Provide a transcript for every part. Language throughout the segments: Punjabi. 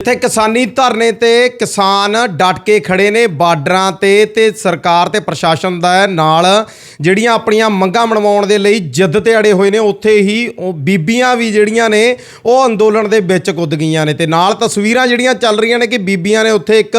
ਇੱਥੇ ਕਿਸਾਨੀ ਧਰਨੇ ਤੇ ਕਿਸਾਨ ਡਟ ਕੇ ਖੜੇ ਨੇ ਬਾਰਡਰਾਂ ਤੇ ਤੇ ਸਰਕਾਰ ਤੇ ਪ੍ਰਸ਼ਾਸਨ ਦਾ ਨਾਲ। ਜਿਹੜੀਆਂ ਆਪਣੀਆਂ ਮੰਗਾਂ ਮਨਵਾਉਣ ਦੇ ਲਈ ਜਿੱਦ ਤੇ ਅੜੇ ਹੋਏ ਨੇ, ਉੱਥੇ ਹੀ ਉਹ ਬੀਬੀਆਂ ਵੀ ਜਿਹੜੀਆਂ ਨੇ, ਉਹ ਅੰਦੋਲਨ ਦੇ ਵਿੱਚ ਕੁੱਦ ਗਈਆਂ ਨੇ। ਤੇ ਨਾਲ ਤਸਵੀਰਾਂ ਜਿਹੜੀਆਂ ਚੱਲ ਰਹੀਆਂ ਨੇ ਕਿ ਬੀਬੀਆਂ ਨੇ ਉੱਥੇ ਇੱਕ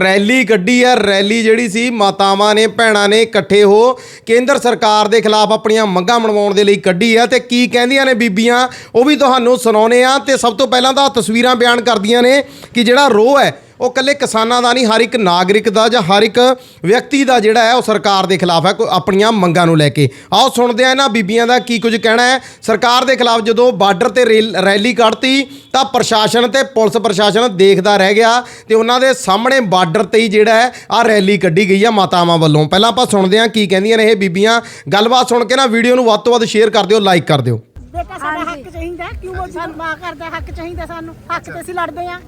ਰੈਲੀ ਕੱਢੀ ਹੈ। ਰੈਲੀ ਜਿਹੜੀ ਸੀ, ਮਾਤਾਵਾਂ ਨੇ, ਭੈਣਾਂ ਨੇ ਇਕੱਠੇ ਹੋ ਕੇਂਦਰ ਸਰਕਾਰ ਦੇ ਖਿਲਾਫ ਆਪਣੀਆਂ ਮੰਗਾਂ ਮਨਵਾਉਣ ਦੇ ਲਈ ਕੱਢੀ ਹੈ। ਤੇ ਕੀ ਕਹਿੰਦੀਆਂ ਨੇ ਬੀਬੀਆਂ, ਉਹ ਵੀ ਤੁਹਾਨੂੰ ਸੁਣਾਉਨੇ ਆ ਤੇ ਸਭ ਤੋਂ ਪਹਿਲਾਂ ਤਾਂ ਤਸਵੀਰਾਂ ਬਿਆਨ ਕਰਦੀਆਂ ਨੇ ਕਿ ਜਿਹੜਾ ਰੋਹ ਹੈ, ਉਹ ਕੱਲੇ ਕਿਸਾਨਾਂ ਦਾ ਨਹੀਂ, ਹਰ ਇੱਕ ਨਾਗਰਿਕ ਦਾ ਜਾਂ ਹਰ ਇੱਕ ਵਿਅਕਤੀ ਦਾ ਜਿਹੜਾ ਹੈ, ਉਹ ਸਰਕਾਰ ਦੇ ਖਿਲਾਫ ਹੈ, ਕੋਈ ਆਪਣੀਆਂ ਮੰਗਾਂ ਨੂੰ ਲੈ ਕੇ। ਆਓ ਸੁਣਦੇ ਆ ਇਹਨਾਂ ਬੀਬੀਆਂ ਦਾ ਕੀ ਕੁਝ ਕਹਿਣਾ ਹੈ। ਸਰਕਾਰ ਦੇ ਖਿਲਾਫ ਜਦੋਂ ਬਾਰਡਰ ਤੇ ਰੇਲ- ਰੈਲੀ ਕੱਢਤੀ, ਤਾਂ ਪ੍ਰਸ਼ਾਸਨ ਤੇ ਪੁਲਿਸ ਪ੍ਰਸ਼ਾਸਨ ਦੇਖਦਾ ਰਹਿ ਗਿਆ ਤੇ ਉਹਨਾਂ ਦੇ ਸਾਹਮਣੇ ਬਾਰਡਰ ਤੇ ਹੀ ਜਿਹੜਾ ਹੈ ਆ ਰੈਲੀ ਕੱਢੀ ਗਈ ਆ ਮਾਤਾਵਾਂ ਵੱਲੋਂ। ਪਹਿਲਾਂ ਆਪਾਂ ਸੁਣਦੇ ਆ ਕੀ ਕਹਿੰਦੀਆਂ ਨੇ ਇਹ ਬੀਬੀਆਂ। ਗੱਲਬਾਤ ਸੁਣ ਕੇ ਨਾ ਵੀਡੀਓ ਨੂੰ ਵੱਧ ਤੋਂ ਵੱਧ ਸ਼ੇਅਰ ਕਰ ਦਿਓ, ਲਾਈਕ ਕਰ ਦਿਓ। ਬੇਟਾ ਸਾਡਾ ਹੱਕ ਚਾਹੀਦਾ ਕਿਉਂ ਮੋਦੀ ਨੂੰ ਮਾਂ ਕਰਦਾ ਹੱਕ ਚਾਹੀਦਾ ਸਾਨੂੰ? ਹੱਕ ਤੇ ਅਸੀਂ ਲੜਦੇ ਆ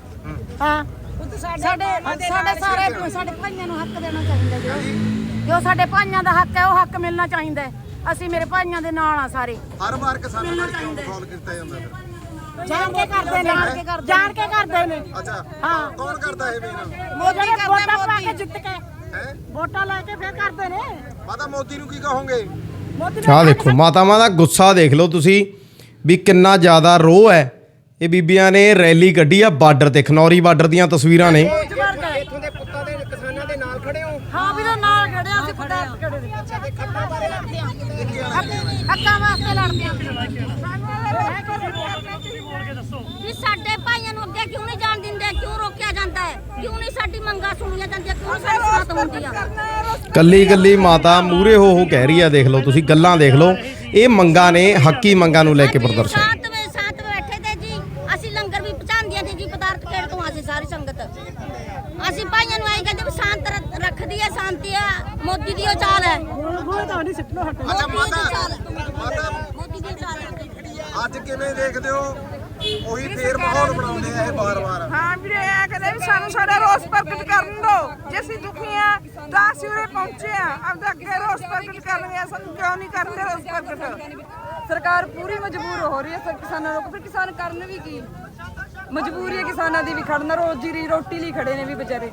ਹਾਂ। ਸਾਡੇ ਸਾਡੇ ਸਾਰੇ ਸਾਡੇ ਭਾਈਆਂ ਨੂੰ ਹੱਕ ਦੇਣਾ ਚਾਹੀਦਾ ਜੋ। ਜੋ ਸਾਡੇ ਭਾਈਆਂ ਦਾ ਹੱਕ ਹੈ ਉਹ ਹੱਕ ਮਿਲਣਾ ਚਾਹੀਦਾ ਹੈ। ਅਸੀਂ ਮੇਰੇ ਭਾਈਆਂ ਦੇ ਨਾਲ ਆ ਸਾਰੇ। ਹਰ ਵਾਰ ਕਿਸਾਨਾਂ ਨੂੰ ਕਾਲ ਕੀਤਾ ਜਾਂਦਾ ਜਾਣ ਕੇ ਕਰਦੇ ਨੇ। ਜਾਣ ਕੇ ਕਰਦੇ ਨੇ। ਜਾਣ ਕੇ ਕਰਦੇ ਨੇ। ਅੱਛਾ। ਹਾਂ। ਕੌਣ ਕਰਦਾ ਇਹ ਵੀਰ? ਮੋਦੀ ਕਰਦਾ ਵੋਟਾਂ ਪਾ ਕੇ ਮੋਦੀ। ਜਿੱਤ ਕੇ ਹੈ? ਵੋਟਾਂ ਲੈ ਕੇ ਫਿਰ ਕਰਦੇ ਨੇ। ਮਾਤਾ ਮੋਦੀ ਨੂੰ ਕੀ ਕਹੋਗੇ? ਮੋਦੀ ਨੇ ਆਹ ਦੇਖੋ ਮਾਤਾਵਾਂ ਦਾ ਗੁੱਸਾ ਦੇਖ ਲਓ ਤੁਸੀਂ। ਵੀ ਕਿੰਨਾ ਜ਼ਿਆਦਾ ਰੋਹ ਹੈ ਇਹ ਬੀਬੀਆਂ ਨੇ ਰੈਲੀ ਕੱਢੀ ਆ ਬਾਰਡਰ ਤੇ ਖਨੌਰੀ ਬਾਰਡਰ ਦੀਆਂ ਤਸਵੀਰਾਂ ਨੇ ਇੱਥੋਂ ਦੇ ਪੁੱਤਾਂ ਦੇ ਕਿਸਾਨਾਂ ਦੇ ਨਾਲ ਖੜੇ ਹੋ ਹਾਂ ਵੀਰੋ ਨਾਲ ਖੜਿਆ ਅਸੀਂ ਪਦਾਰਥ ਖੜੇ ਨੇ ਹੱਕਾਂ ਵਾਸਤੇ ਲੜਦੇ ਵੀ ਸਾਡੇ ਭਾਈਆਂ ਨੂੰ ਅੱਗੇ ਕਿਉਂ ਨਹੀਂ ਜਾਣ ਦਿੰਦੇ ਕਿਉਂ ਰੋਕਿਆ ਜਾਂਦਾ ਹੈ ਕਿਉਂ ਨਹੀਂ ਸਾਡੀ ਮੰਗਾਂ ਸੁਣੀਆਂ ਜਾਂਦੀਆਂ ਕਿਉਂ ਨਹੀਂ ਸਾਡੀ ਸੁਣਤ ਹੁੰਦੀ ਆ ਕੱਲੀ ਕੱਲੀ ਮਾਤਾ ਮੂਰੇ ਹੋ ਹੋ ਕਹਿ ਰਹੀ ਆ ਦੇਖ ਲਓ ਤੁਸੀਂ ਗੱਲਾਂ ਦੇਖ ਲਓ ਇਹ ਮੰਗਾਂ ਨੇ ਹੱਕੀ ਮੰਗਾਂ ਨੂੰ ਲੈ ਕੇ ਪ੍ਰਦਰਸ਼ਨ। ਸਾਤ ਵੇ ਸਾਤ ਵੇ ਬੈਠੇ ਤੇ ਜੀ ਅਸੀਂ ਲੰਗਰ ਵੀ ਪਹੁੰਚਾਉਂਦੀਆਂ ਤੇ ਜੀ ਪਦਾਰਥ ਖੇਡ ਤੋਂ ਅਸੀਂ ਸਾਰੀ ਸੰਗਤ। ਅਸੀਂ ਭਾਈਆਂ ਨੂੰ ਐਂ ਕਹਿੰਦੇ ਵੀ ਸ਼ਾਂਤ ਰ- ਰੱਖਦੀ ਹੈ ਸ਼ਾਂਤੀ ਆ ਮੋਦੀ ਦੀ ਉਹ ਚਾਲ ਹੈ। ਬੋਲ ਤਾਂ ਨਹੀਂ ਸਿੱਟਣੋ ਹਟ ਮੋਦੀ ਦੀ ਚਾਲ ਹੈ। ਮੋਦੀ ਦੀ ਚਾਲ ਹੈ। ਅੱਜ ਕਿਵੇਂ ਦੇਖਦੇ ਹੋ? ਉਹੀ ਫੇਰ ਮਾਹੌਲ ਬਣਾਉਂਦੇ ਆ ਇਹ ਵਾਰ-ਵਾਰ। ਹਾਂ ਵੀਰੇ ਐ ਕਹਿੰਦੇ ਵੀ ਸਾਨੂੰ ਸਾਡਾ ਰੋਸ ਪ੍ਰਗਟ ਕਰਨ ਦਿਓ। ਜੇ ਅਸੀਂ ਦੁਖੀ ਆ ਤਾਂ ਅਸੀਂ ਉਰੇ ਪਹੁੰਚੇ ਆ ਆਪਦਾ ਅੱਗੇ ਰੋਸ ਪ੍ਰਗਟ ਕਰਨਗੇ ਸਾਨੂੰ ਕਿਉਂ ਨਹੀਂ ਕਰਦੇ ਰੋਸ ਪ੍ਰਗਟ? ਸਰਕਾਰ ਪੂਰੀ ਮਜਬੂਰ ਹੋ ਰਹੀ ਹੈ ਸਰ ਕਿਸਾਨਾਂ ਨੂੰ ਫਿਰ ਕਿਸਾਨ ਕਰਨ ਵੀ ਕੀ? ਮਜਬੂਰੀ ਹੈ ਕਿਸਾਨਾਂ ਦੀ ਵੀ ਖੜਨਾ ਰੋਜੀ ਦੀ ਰੋਟੀ ਲਈ ਖੜੇ ਨੇ ਵੀ ਵਿਚਾਰੇ।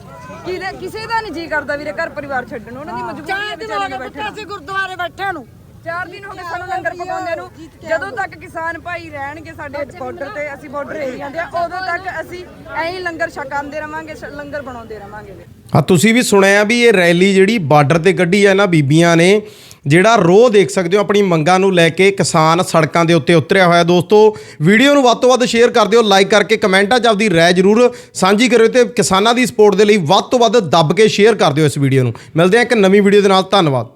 ਕਿਸੇ ਦਾ ਨਹੀਂ ਜੀ ਕਰਦਾ ਵੀਰੇ ਘਰ ਪਰਿਵਾਰ ਛੱਡਣ ਉਹਨਾਂ ਦੀ ਮਜਬੂਰੀ ਹੈ ਵਿਚਾਰਿਆਂ ਨੂੰ। ਬੈਠੇ ਅਸੀਂ ਗੁਰਦੁਆਰੇ ਬੈਠੇ ਨੂੰ। ਚਾਰ ਦਿਨ ਹੋ ਗਏ ਸਾਨੂੰ ਲੰਗਰ ਪਕਾਉਂਦੇ ਨੂੰ। ਜਦੋਂ ਤੱਕ ਕਿਸਾਨ ਭਾਈ ਰਹਿਣਗੇ ਸਾਡੇ ਬਾਰਡਰ ਤੇ ਅਸੀਂ ਬਾਰਡਰ ਏਰੀਆ ਦੇ ਆ, ਉਦੋਂ ਤੱਕ ਅਸੀਂ ਐਂ ਹੀ ਲੰਗਰ ਛਕਾਉਂਦੇ ਰਵਾਂਗੇ ਸ਼- ਲੰਗਰ ਬਣਾਉਂਦੇ ਰਵਾਂਗੇ। ਹਾਂ ਤੁਸੀਂ ਵੀ ਸੁਣਿਆ ਵੀ ਇਹ ਰੈਲੀ ਜਿਹੜੀ ਬਾਰਡਰ ਤੇ ਕੱਢੀ ਆ ਨਾ ਬੀਬੀਆਂ ਨੇ ਜਿਹੜਾ ਰੋਹ ਦੇਖ ਸਕਦੇ ਹੋ ਆਪਣੀ ਮੰਗਾਂ ਨੂੰ ਲੈ ਕੇ ਕਿਸਾਨ ਸੜਕਾਂ ਦੇ ਉੱਤੇ ਉਤਰਿਆ ਹੋਇਆ। ਦੋਸਤੋ ਵੀਡੀਓ ਨੂੰ ਵੱਧ ਤੋਂ ਵੱਧ ਸ਼ੇਅਰ ਕਰ ਦਿਓ ਲਾਈਕ ਕਰਕੇ ਕਮੈਂਟਾਂ 'ਚ ਆਪਦੀ ਰਾਏ ਜ਼ਰੂਰ ਸਾਂਝੀ ਕਰਿਓ ਤੇ ਕਿਸਾਨਾਂ ਦੀ ਸਪੋਰਟ ਦੇ ਲਈ ਵੱਧ ਤੋਂ ਵੱਧ ਦੱਬ ਕੇ ਸ਼ੇਅਰ ਕਰ ਦਿਓ ਇਸ ਵੀਡੀਓ ਨੂੰ। ਮਿਲਦੇ ਹਾਂ ਇੱਕ ਨਵੀਂ ਵੀਡੀਓ ਦੇ ਨਾਲ। ਧੰਨਵਾਦ।